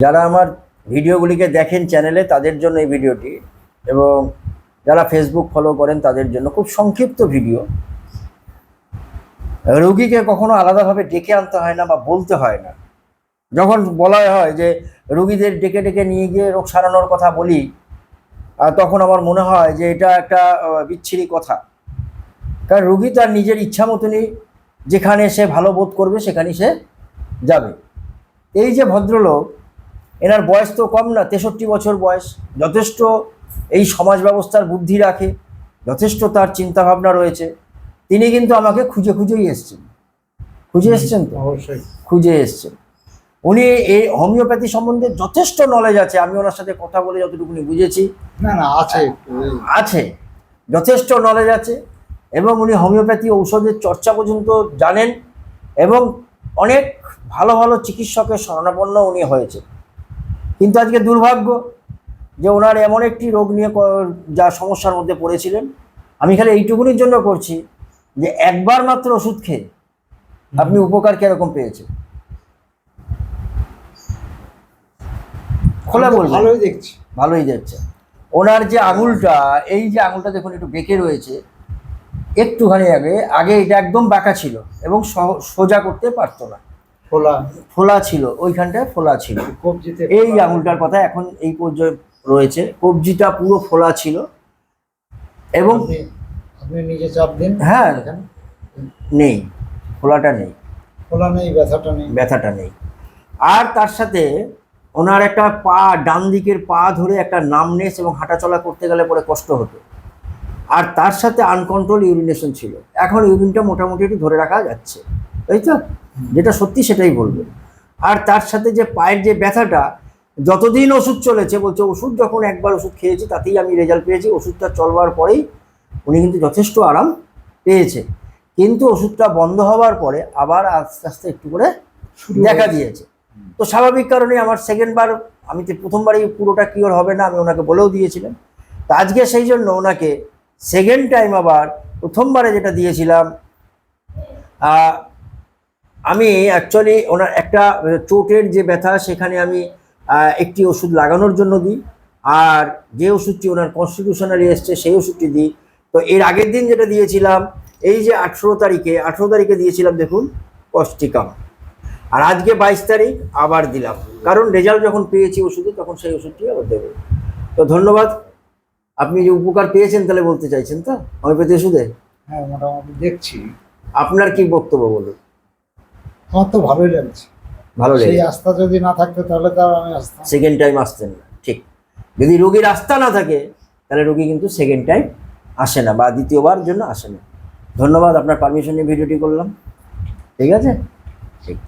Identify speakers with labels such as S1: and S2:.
S1: যারা আমার ভিডিওগুলিকে দেখেন চ্যানেলে, তাদের জন্য এই ভিডিওটি। এবং যারা ফেসবুক ফলো করেন, তাদের জন্য খুব সংক্ষিপ্ত ভিডিও। রোগীকে কখনো আলাদাভাবে ডেকে আনতে হয় না বা বলতে হয় না। যখন বলা হয় যে, রুগীদের ডেকে ডেকে নিয়ে গিয়ে রোগ সারানোর কথা বলি তখন আমার মনে হয় যে, এটা একটা বিচ্ছিরি কথা। কারণ রুগী তার নিজের ইচ্ছা মতনই যেখানে সে ভালো বোধ করবে, সেখানেই সে যাবে। এই যে ভদ্রলোক এনার বয়স তো কম না তেষট্টি বছর বয়স। যথেষ্ট এই সমাজ ব্যবস্থার বুদ্ধি রাখে যথেষ্ট তার চিন্তাভাবনা রয়েছে। তিনি কিন্তু আমাকে খুঁজে খুঁজেই এসছেন। খুঁজে এসছেন তো?
S2: অবশ্যই।
S1: খুঁজে এসছেন। উনি এই হোমিওপ্যাথি সম্বন্ধে যথেষ্ট নলেজ আছে আমি ওনার সাথে কথা বলে যতটুকুনি বুঝেছি।
S2: না না আছে।
S1: আছে যথেষ্ট নলেজ আছে এবং উনি হোমিওপ্যাথি ঔষধের চর্চা পর্যন্ত জানেন এবং অনেক ভালো ভালো চিকিৎসকের শরণাপন্ন উনি হয়েছে কিন্তু আজকে দুর্ভাগ্য যে ওনার এমন একটি রোগ নিয়ে যা সমস্যার মধ্যে পড়েছিলেন। আমি খালি এইটুকুনির জন্য করছি যে একবার মাত্র ওষুধ খেয়ে আপনি উপকার কীরকম পেয়েছেন? খোলা বলবেন।
S2: ভালোই দেখছি।
S1: ভালোই যাচ্ছে ওনার যে আঙুলটা এই যে আঙুলটা দেখুন একটু বেঁকে রয়েছে। একটুখানি আগে আগে এটা একদম বাঁকা ছিল এবং সোজা করতে পারতো না।
S2: খোলা
S1: ফোলা ছিল ওইখানটায় ফোলা ছিল।
S2: কবজিতে
S1: এই আঙুলটার কথা এখন এই পর্যায়ে রয়েছে। কবজিটা পুরো ফোলা ছিল। এবং
S2: আপনি নিজে চাপ দিন।
S1: হ্যাঁ। নেই ফোলাটা নেই।
S2: খোলা নেই ব্যথাটা নেই।
S1: ব্যথাটা নেই। আর তার সাথে ওনার একটা পা ডান দিকের পা ধরে একটা নামনেস এবং হাঁটাচলা করতে গেলে পরে কষ্ট হতো। আর তার সাথে আনকন্ট্রোল ইউরিনেশন ছিল। এখন ইউরিনটা মোটামুটি একটু ধরে রাখা যাচ্ছে। তাই তো? যেটা সত্যি সেটাই বলবে। আর তার সাথে যে পায়ের যে ব্যথাটা যতদিন ওষুধ চলেছে বলছে ওষুধ যখন একবার ওষুধ খেয়েছি তাতেই আমি রেজাল্ট পেয়েছি ওষুধটা চলবার পরেই উনি কিন্তু যথেষ্ট আরাম পেয়েছে। কিন্তু ওষুধটা বন্ধ হওয়ার পরে আবার আস্তে আস্তে একটু করে দেখা দিয়েছে। তো স্বাভাবিক কারণে আমার সেকেন্ড বার আমি তো প্রথমবারই পুরোটা কিওর হবে না আমি ওনাকে বলেও দিয়েছিলাম। তো আজকে সেই জন্য ওনাকে সেকেন্ড টাইম আবার প্রথমবারে যেটা দিয়েছিলাম আমি অ্যাকচুয়ালি ওনার একটা চোটের যে ব্যথা সেখানে আমি একটি ওষুধ লাগানোর জন্য দিই। আর যে ওষুধটি ওনার কনস্টিটিউশনারি এসছে সেই ওষুধটি দিই। তো এর আগের দিন যেটা দিয়েছিলাম এই যে আঠেরো তারিখে আঠেরো তারিখে দিয়েছিলাম দেখুন কস্টিকাম আর আজকে বাইশ তারিখ আবার দিলাম। কারণ রেজাল্ট যখন পেয়েছি ওষুধে তখন সেই ওষুধটি আবার দেবো। তো ধন্যবাদ। আপনি যে উপকার পেয়েছেন তাহলে বলতে চাইছেন তো? হোমিওপ্যাথি ওষুধে?
S2: হ্যাঁ মোটামুটি দেখছি।
S1: আপনার কি বক্তব্য বলুন?
S2: আমার তো ভালোই লাগছে।
S1: ভালো
S2: সেই
S1: এই
S2: আস্থা যদি না থাকতো তাহলে তো আর আমি আসতাম।
S1: সেকেন্ড টাইম আসতেন না ঠিক। যদি রোগীর আস্থা না থাকে তাহলে রোগী কিন্তু সেকেন্ড টাইম আসে না বা দ্বিতীয়বার জন্য আসে না। ধন্যবাদ আপনার পারমিশন নিয়ে ভিডিওটি করলাম। ঠিক আছে? ঠিক।